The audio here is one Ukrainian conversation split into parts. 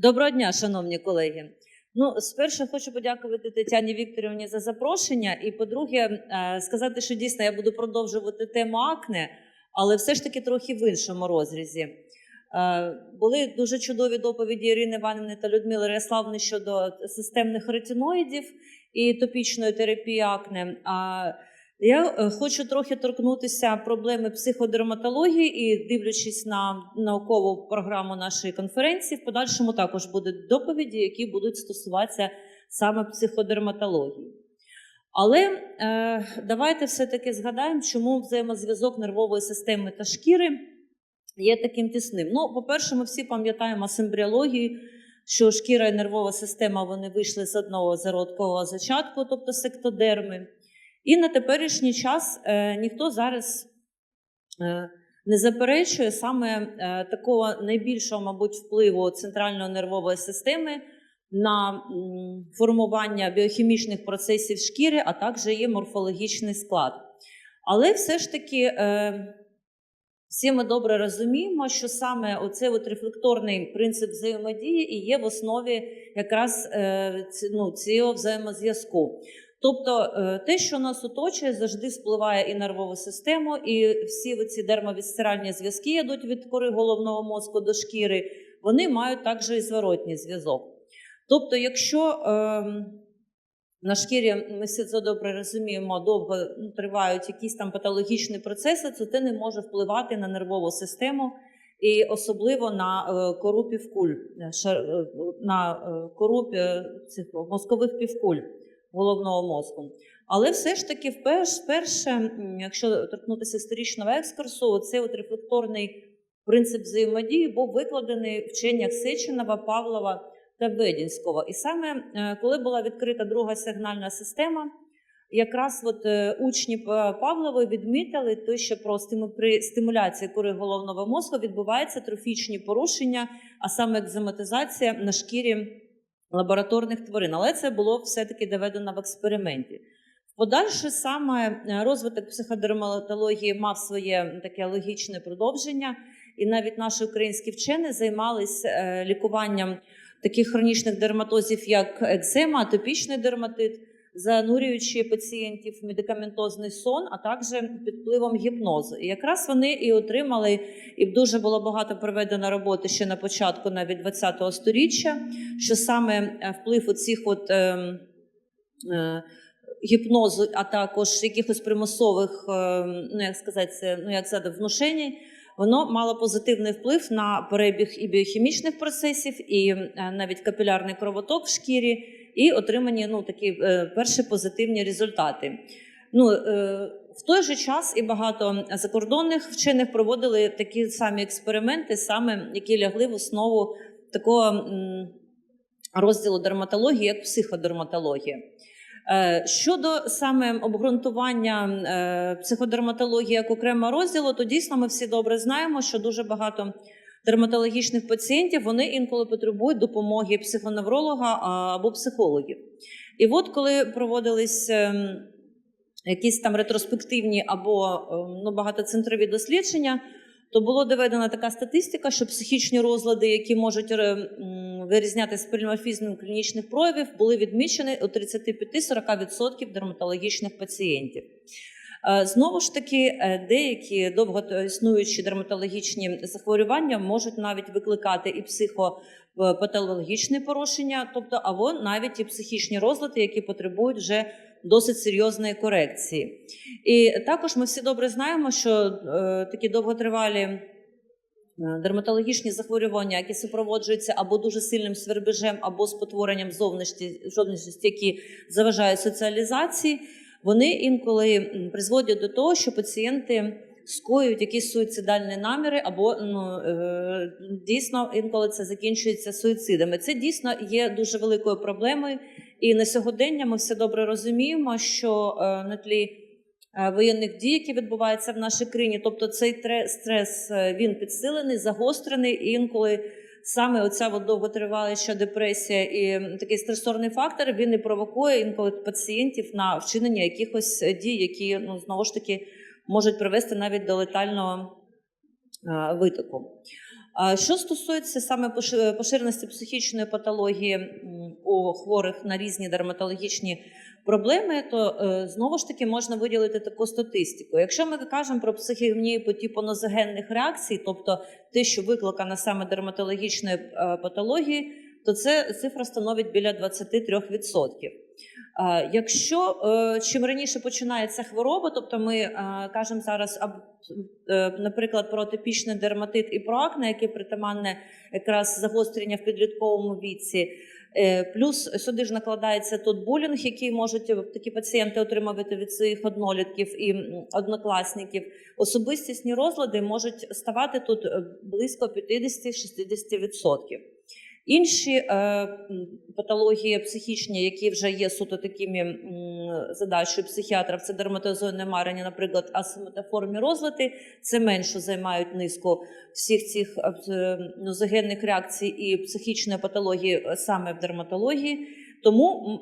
Доброго дня, шановні колеги. Ну, спершу хочу подякувати Тетяні Вікторівні за запрошення. І, по-друге, е, сказати, що дійсно я буду продовжувати тему акне, але все ж таки трохи в іншому розрізі. Е, Були дуже чудові доповіді Ірини Іванівни та Людмили Ряславни щодо системних ретиноїдів і топічної терапії акне. Я е, хочу трохи торкнутися проблеми психодерматології і, дивлячись на наукову програму нашої конференції, в подальшому також будуть доповіді, які будуть стосуватися саме психодерматології. Але е, давайте все-таки згадаємо, чому взаємозв'язок нервової системи та шкіри є таким тісним. Ну, по-перше, ми всі пам'ятаємо з що шкіра і нервова система вони вийшли з одного зародкового зачатку, тобто сектодерми. І на теперішній час е, ніхто зараз е, не заперечує саме е, такого найбільшого, мабуть, впливу центральної нервової системи на формування біохімічних процесів шкіри, а також є морфологічний склад. Але все ж таки всі ми добре розуміємо, що саме оцей от рефлекторний принцип взаємодії і є в основі якраз ну, цього взаємозв'язку. Тобто е, те, що нас оточує, завжди впливає і нервову систему, і всі ці дермовісцеральні зв'язки йдуть від кори головного мозку до шкіри, вони мають також і зворотній зв'язок. Тобто, якщо е, на шкірі ми всі це добре розуміємо, довго ну, тривають якісь там патологічні процеси, то це не може впливати на нервову систему і особливо на е, кору півкуль, е, на кору цих мозкових півкуль головного мозку. Але все ж таки, вперше, якщо торкнутися історичного екскурсу, цей от рефлекторний принцип взаємодії був викладений в вченнях Сеченова, Павлова та Бедінського. І саме е, коли була відкрита друга сигнальна система, якраз от е, учні П- Павлової відмітили те, що про при стимуляції кори головного мозку відбуваються трофічні порушення, а саме екзематизація на шкірі лабораторних тварин. Але це було все-таки доведено в експерименті. Подальше саме е, розвиток психодерматології мав своє таке логічне продовження, і навіть наші українські вчені займалися е, лікуванням таких хронічних дерматозів, як екзема, атопічний дерматит, занурюючи пацієнтів в медикаментозний сон, а також під впливом гіпнозу. І якраз вони і отримали, і дуже було багато проведено роботи ще на початку навіть 20-го сторіччя, що саме е, вплив оцих от. ем, е, гіпнозу, а також якихось примусових, е, ну як сказати, ну як сказати, внушень, воно мало позитивний вплив на перебіг і біохімічних процесів, і е, навіть капілярний кровоток в шкірі, і отримані ну, такі е, перші позитивні результати. Ну, е, в той же час і багато закордонних вчених проводили такі самі експерименти, саме які лягли в основу такого розділу дерматології, як психодерматологія. Е, Щодо саме обґрунтування психодерматології як окремого розділу, то дійсно ми всі добре знаємо, що дуже багато дерматологічних пацієнтів вони інколи потребують допомоги психоневролога або психологів. І от коли проводились ем, якісь там ретроспективні або ем, ну, багатоцентрові дослідження, то було доведена така статистика, що психічні розлади, які можуть вирізнятися з поліморфізмом клінічних проявів, були відмічені у 35-40% дерматологічних пацієнтів. Е, Знову ж таки, е, деякі довго існуючі дерматологічні захворювання можуть навіть викликати і психопатологічні порушення, тобто або навіть і психічні розлади, які потребують вже досить серйозної корекції. І також ми всі добре знаємо, що е, такі довготривалі е, дерматологічні захворювання, які супроводжуються або дуже сильним свербежем, або спотворенням зовнішності, які заважають соціалізації, вони інколи призводять до того, що пацієнти скоюють якісь суїцидальні наміри, або ну, е, дійсно інколи це закінчується суїцидами. Це дійсно є дуже великою проблемою. І на сьогодення ми все добре розуміємо, що е, на тлі е, воєнних дій, які відбуваються в нашій країні, тобто цей стрес він підсилений, загострений, і інколи саме оця от довготривалища депресія і такий стресорний фактор він і провокує інколи пацієнтів на вчинення якихось е, дій, які ну знову ж таки можуть привести навіть до летального витоку. Що стосується саме поширеності психічної патології у хворих на різні дерматологічні проблеми, то е, знову ж таки можна виділити таку статистику. Якщо ми кажемо про психогенію по типу нозогенних реакцій, тобто те, що викликано саме дерматологічної е, патології, то це цифра становить біля 23%. Е, Якщо чим раніше починається хвороба, тобто ми кажемо зараз, наприклад, про атипічний дерматит і про акне, яке притаманне якраз загострення в підлітковому віці. Е, Плюс сюди ж накладається тут булінг, який можуть такі пацієнти отримувати від своїх однолітків і однокласників. Особистісні розлади можуть ставати тут е, близько 50-60%. Інші е, патології психічні, які вже є суто такими м, задачою психіатрів, це дерматозойне марення, наприклад, асиметоформі розлади, це менше займають низку всіх цих е, нозогенних реакцій і психічної патології е, саме в дерматології. Тому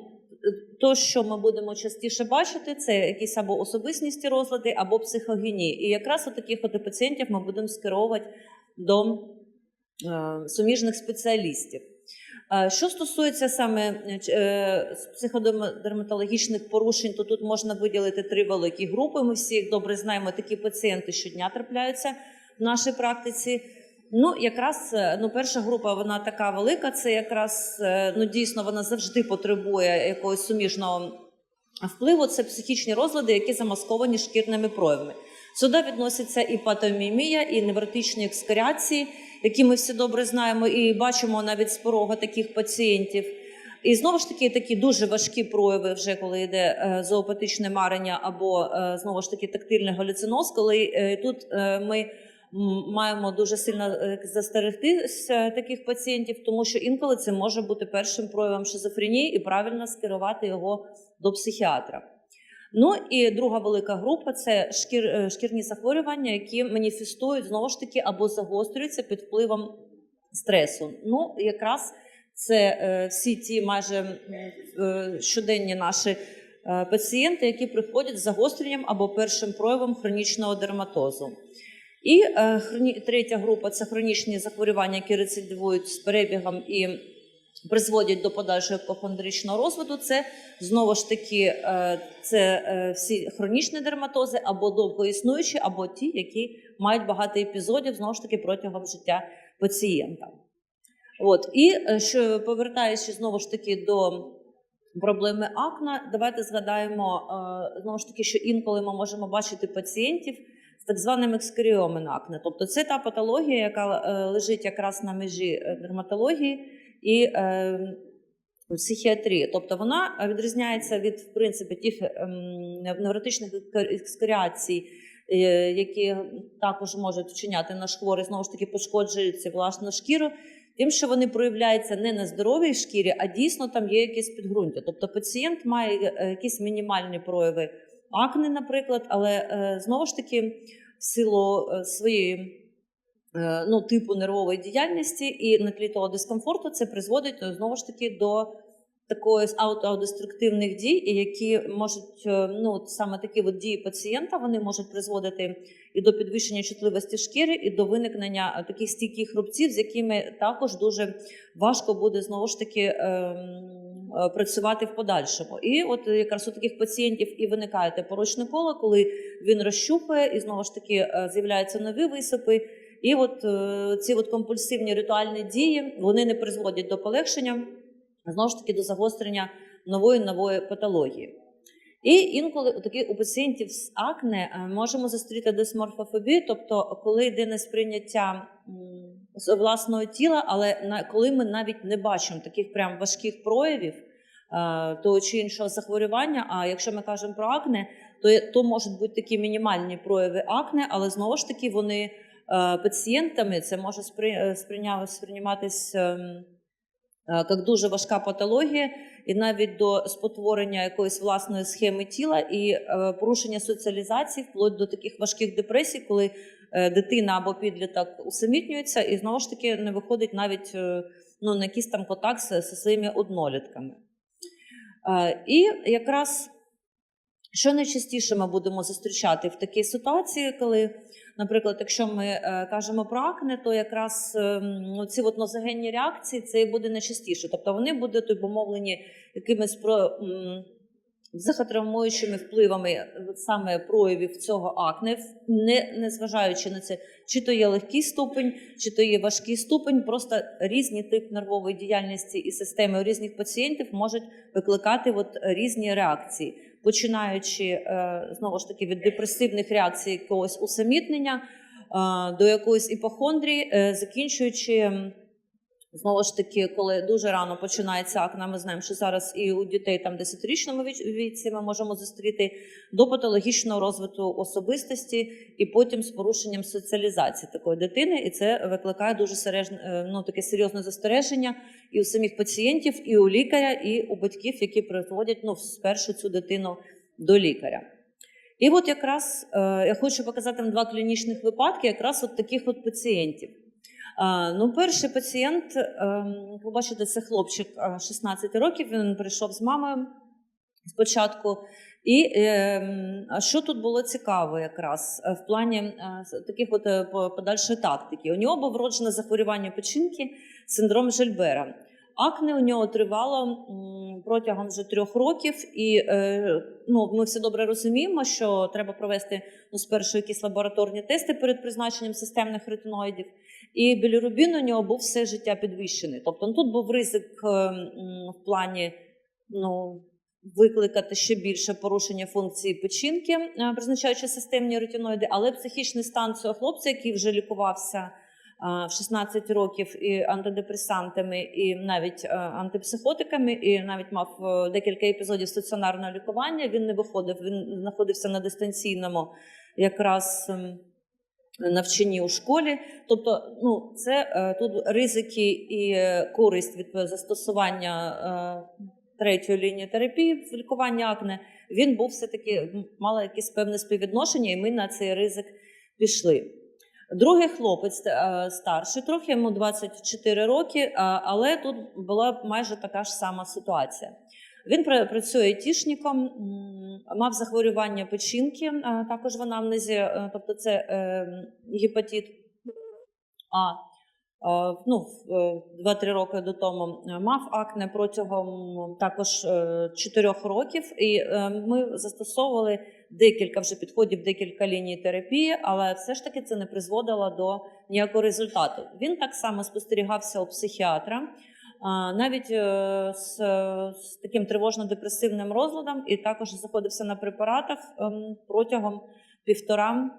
то, що ми будемо частіше бачити, це якісь або особистісні розлади, або психогенії. І якраз у таких от пацієнтів ми будемо скеровувати до суміжних спеціалістів. Е, Що стосується саме е, психодерматологічних порушень, то тут можна виділити три великі групи. Ми всі їх добре знаємо. Такі пацієнти щодня трапляються в нашій практиці. Ну, якраз е, ну, перша група вона така велика. Це якраз е, ну дійсно вона завжди потребує якогось суміжного впливу. Це психічні розлади, які замасковані шкірними проявами. Сюди відноситься і патомімія, і невротичні екскоріації, які ми всі добре знаємо, і бачимо навіть з порога таких пацієнтів. І знову ж таки такі дуже важкі прояви, вже коли йде е, зоопатичне марення або е, знову ж таки тактильний галюциноз, коли е, тут ми маємо дуже сильно застерегтися таких пацієнтів, тому що інколи це може бути першим проявом шизофренії і правильно скерувати його до психіатра. Ну і друга велика група це шкір, е, шкірні захворювання, які маніфестують знову ж таки або загострюються під впливом стресу. Ну, якраз це е, всі ті майже е, щоденні наші е, пацієнти, які приходять з загостренням або першим проявом хронічного дерматозу. І е, хроні... третя група це хронічні захворювання, які рецидивують з перебігом і призводять до подальшого іпохондричного розвитку. Це знову ж таки е, це е, всі хронічні дерматози або довгоіснуючі, або ті, які мають багато епізодів знову ж таки протягом життя пацієнта. От і е, що повертаючись знову ж таки до проблеми акна, давайте згадаємо знову ж таки, що інколи ми можемо бачити пацієнтів так званим екскаріомен акне. Тобто це та патологія, яка лежить якраз на межі дерматології і е, психіатрії. Тобто вона відрізняється від в принципі тих ем, невротичних екскаріацій, е, які також можуть вчиняти наш хворий, знову ж таки пошкоджуються власну шкіру. Тим, що вони проявляються не на здоровій шкірі, а дійсно там є якесь підґрунтя. Тобто пацієнт має е, якісь мінімальні прояви акне, наприклад, але е, знову ж таки в силу е, своєї е, ну, типу нервової діяльності і на тлі того дискомфорту це призводить е, знову ж таки до такої аутодеструктивних дій, які можуть е, ну саме такі от дії пацієнта вони можуть призводити і до підвищення чутливості шкіри, і до виникнення е, таких стійких рубців, з якими також дуже важко буде знову ж таки ем, е, працювати в подальшому. І от якраз у таких пацієнтів і виникає те порочне коло, коли він розщупує, і знову ж таки е, з'являються нові висипи. І от е, ці от компульсивні ритуальні дії вони не призводять до полегшення, знову ж таки до загострення нової нової патології. І інколи у у пацієнтів з акне е, можемо зустріти дисморфофобію, тобто коли йде несприйняття власного тіла, але коли ми навіть не бачимо таких прям важких проявів е, того чи іншого захворювання. А якщо ми кажемо про акне, то, то можуть бути такі мінімальні прояви акне, але знову ж таки вони пацієнтами це може е, сприйматись. ем, е, як дуже важка патологія, і навіть до спотворення якоїсь власної схеми тіла і е, порушення соціалізації, вплоть до таких важких депресій, коли е, дитина або підліток усамітнюється і знову ж таки не виходить навіть е, ну, на якийсь там контакт зі своїми однолітками. Е, І якраз Що найчастіше ми будемо зустрічати в такій ситуації, коли, наприклад, якщо ми е, кажемо про акне, то якраз е, ці от реакції це і буде найчастіше. Тобто вони будуть обумовлені якимись про. Психотравмуючими впливами е, саме проявів цього акне, не, не зважаючи на це, чи то є легкий ступень, чи то є важкий ступень, просто різні тип нервової діяльності і системи у різних пацієнтів можуть викликати от різні реакції, починаючи е, знову ж таки від депресивних реакцій якогось усамітнення е, до якоїсь іпохондрії, е, закінчуючи. Знову ж таки, коли дуже рано починається акне, ми знаємо, що зараз і у дітей там 10-річному віці ми можемо зустріти до патологічного розвитку особистості і потім з порушенням соціалізації такої дитини, і це викликає дуже сережне, ну, таке серйозне застереження і у самих пацієнтів, і у лікаря, і у батьків, які приводять ну, спершу цю дитину до лікаря. І от якраз е, я хочу показати вам два клінічних випадки, якраз от таких от пацієнтів. Ну, перший пацієнт, побачите, бачите, це хлопчик е, 16 років. Він прийшов з мамою спочатку. І ем, що тут було цікаво, якраз е, в плані е, таких от е, подальшої тактики. У нього був вроджене захворювання печінки, синдром Жильбера. Акне у нього тривало протягом вже трьох років, і е, ну, ми всі добре розуміємо, що треба провести ну, спершу якісь лабораторні тести перед призначенням системних ретиноїдів. І білірубін у нього був все життя підвищений. Тобто ну, тут був ризик е, в плані ну, викликати ще більше порушення функції печінки, е, призначаючи системні ретиноїди, але психічний стан цього хлопця, який вже лікувався в 16 років і антидепресантами, і навіть е, антипсихотиками, і навіть мав е, декілька епізодів стаціонарного лікування. Він не виходив, він знаходився на дистанційному якраз. ем, Навчанні у школі, тобто, ну це е, тут ризики і користь від застосування третьої лінії терапії в лікуванні акне, він був все-таки мала якесь певне співвідношення, і ми на цей ризик пішли. Другий хлопець е, старший, трохи йому 24 роки, е, але тут була майже така ж сама ситуація. Він працює айтішником, мав захворювання печінки, е, також в анамнезі, тобто це гепатит А. Е, Ну, в- е, 2-3 роки до тому е, мав акне протягом також 4 років, і ми застосовували декілька вже підходів, декілька ліній терапії, але все ж таки це не призводило до ніякого результату. Він так само спостерігався у психіатра, навіть з, з таким тривожно-депресивним розладом, і також знаходився на препаратах ем, протягом півтора,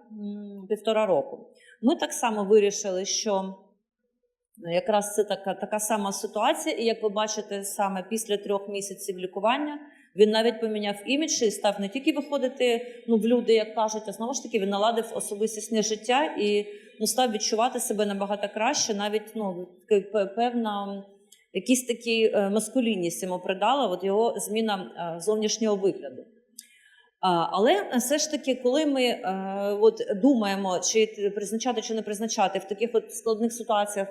півтора року. Ми так само вирішили, що якраз це така, така сама ситуація, і як ви бачите, саме після трьох місяців лікування він навіть поміняв імідж і став не тільки виходити ну, в люди, як кажуть, а знову ж таки він наладив особистісне життя і ну, став відчувати себе набагато краще, навіть ну, певна якісь такі е, маскулінність йому придала, от його зміна е, зовнішнього вигляду. Але все ж таки, коли ми е, от думаємо, чи призначати чи не призначати в таких от складних ситуаціях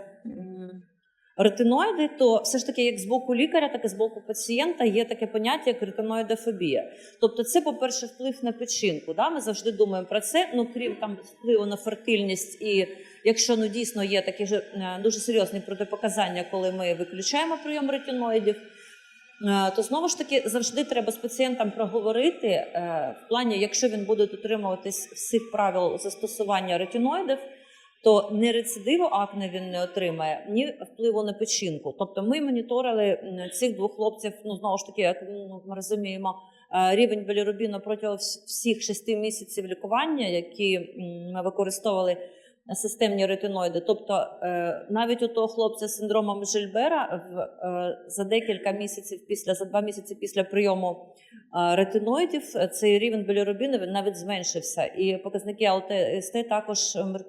ретиноїди, то все ж таки, як з боку лікаря, так і з боку пацієнта є таке поняття, як ретиноїдофобія. Тобто, це, по-перше, вплив на печінку. Да? Ми завжди думаємо про це. Ну крім там впливу на фертильність, і якщо ну дійсно є такі ж е, дуже серйозні протипоказання, коли ми виключаємо прийом ретиноїдів. Е, то знову ж таки завжди треба з пацієнтом проговорити е, в плані, якщо він буде дотримуватись всіх правил застосування ретиноїдів, то ні рецидиву акне він не отримає, ні впливу на печінку. Тобто ми моніторили цих двох хлопців, ну знову ж таки, як ну, ми розуміємо, е, рівень білірубіну протягом всіх шести місяців лікування, які ми використовували системні ретиноїди. Тобто е, навіть у того хлопця з синдромом Жильбера е, за декілька місяців після за два місяці після прийому е, ретиноїдів цей рівень білірубіну навіть зменшився. І показники АЛТ-СТ також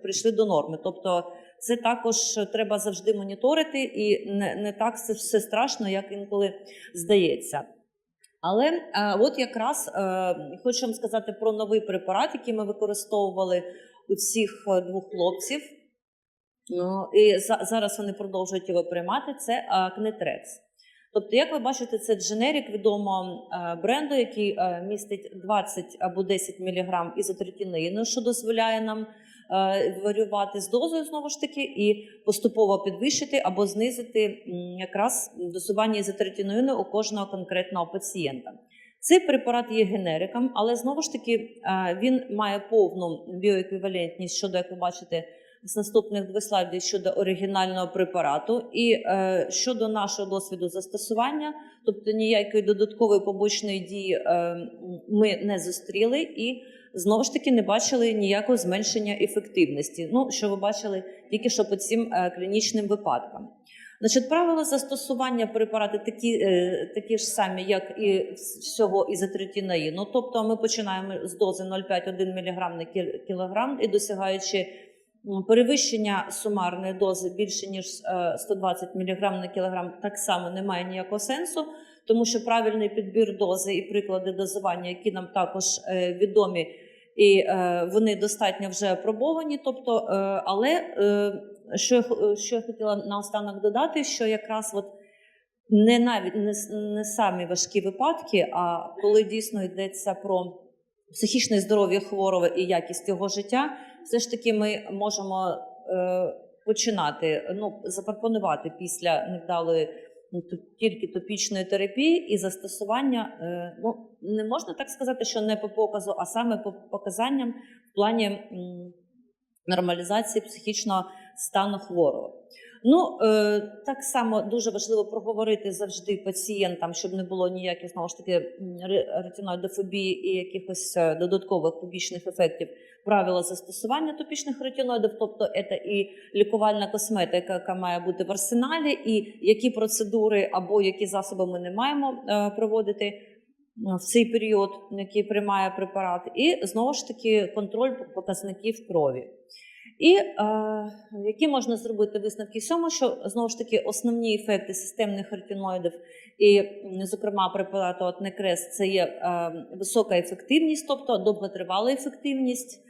прийшли до норми. Тобто це також треба завжди моніторити, і не, не так все страшно, як інколи здається. Але е, от якраз е, хочу вам сказати про новий препарат, який ми використовували у цих е, двох хлопців. Ну, і за, зараз вони продовжують його приймати. Це акнетрекс. Тобто, як ви бачите, це дженерик відомого е, бренду, який е, містить 20 або 10 мг ізотретinoїну, що дозволяє нам е, варювати з дозою знову ж таки і поступово підвищити або знизити якраз дозування ізотретinoїну у кожного конкретного пацієнта. Цей препарат є генериком, але знову ж таки він має повну біоеквівалентність щодо, як ви бачите, з наступних двох слайдів щодо оригінального препарату і е, щодо нашого досвіду застосування, тобто ніякої додаткової побочної дії е, ми не зустріли і знову ж таки не бачили ніякого зменшення ефективності. Ну, що ви бачили тільки що по цим е, клінічним випадкам. Значить, правила застосування препарату такі, е, такі ж самі, як і всього ізотретинаїну. Тобто ми починаємо з дози 0,5-1 мг на кіл- кілограм і досягаючи перевищення сумарної дози більше ніж е, 120 мг на кілограм, так само немає ніякого сенсу, тому що правильний підбір дози і приклади дозування, які нам також е, відомі, і е, вони достатньо вже опробовані. Тобто, е, але е, що, я що я хотіла наостанок додати, що якраз от не навіть не, не самі важкі випадки, а коли дійсно йдеться про психічне здоров'я хворого і якість його життя, все ж таки ми можемо е, починати ну, запропонувати після невдалої ну, тільки топічної терапії і застосування. Е, ну, не можна так сказати, що не по показу, а саме по показанням в плані нормалізації психічного стану хворого. Ну, е, так само дуже важливо проговорити завжди пацієнтам, щоб не було ніяких знову ж таки ретиноїдофобії і якихось е, додаткових побічних ефектів правила застосування топічних ретиноїдів, тобто це і лікувальна косметика, яка має бути в арсеналі, і які процедури або які засоби ми не маємо е, проводити в цей період, який приймає препарат, і знову ж таки контроль показників крові. І е, які можна зробити висновки з цьому, що знову ж таки основні ефекти системних ретиноїдів і, зокрема, препарату от Некрес це є е, висока ефективність, тобто довготривала ефективність.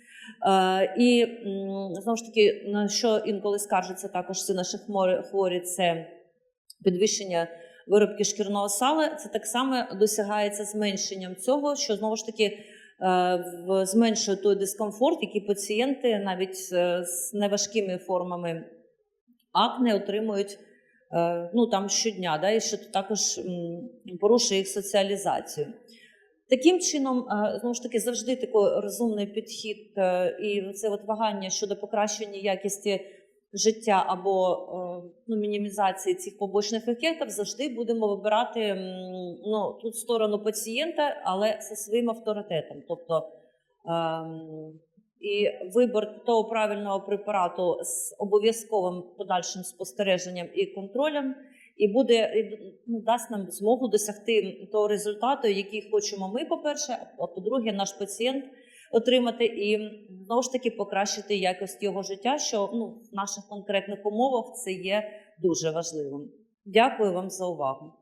Е, і знову ж таки, на що інколи скаржаться також всі наші хворі, це підвищення виробки шкірного сала. Це так само досягається зменшенням цього, що знову ж таки в- зменшує той дискомфорт, який пацієнти навіть е, з неважкими формами акне отримують е, ну, там щодня, да, і що також порушує їх соціалізацію. Таким чином, е, знову ж таки, завжди такий розумний підхід е, і це от вагання щодо покращення якості життя або е, ну, мінімізації цих побочних ефектів, завжди будемо вибирати ну, тут сторону пацієнта, але зі своїм авторитетом. Тобто ем, і вибір того правильного препарату з обов'язковим подальшим спостереженням і контролем, і буде і, ну, дасть нам змогу досягти того результату, який хочемо ми, по-перше, а по-друге, наш пацієнт отримати і знову ж таки покращити якість його життя, що ну, в наших конкретних умовах це є дуже важливим. Дякую вам за увагу.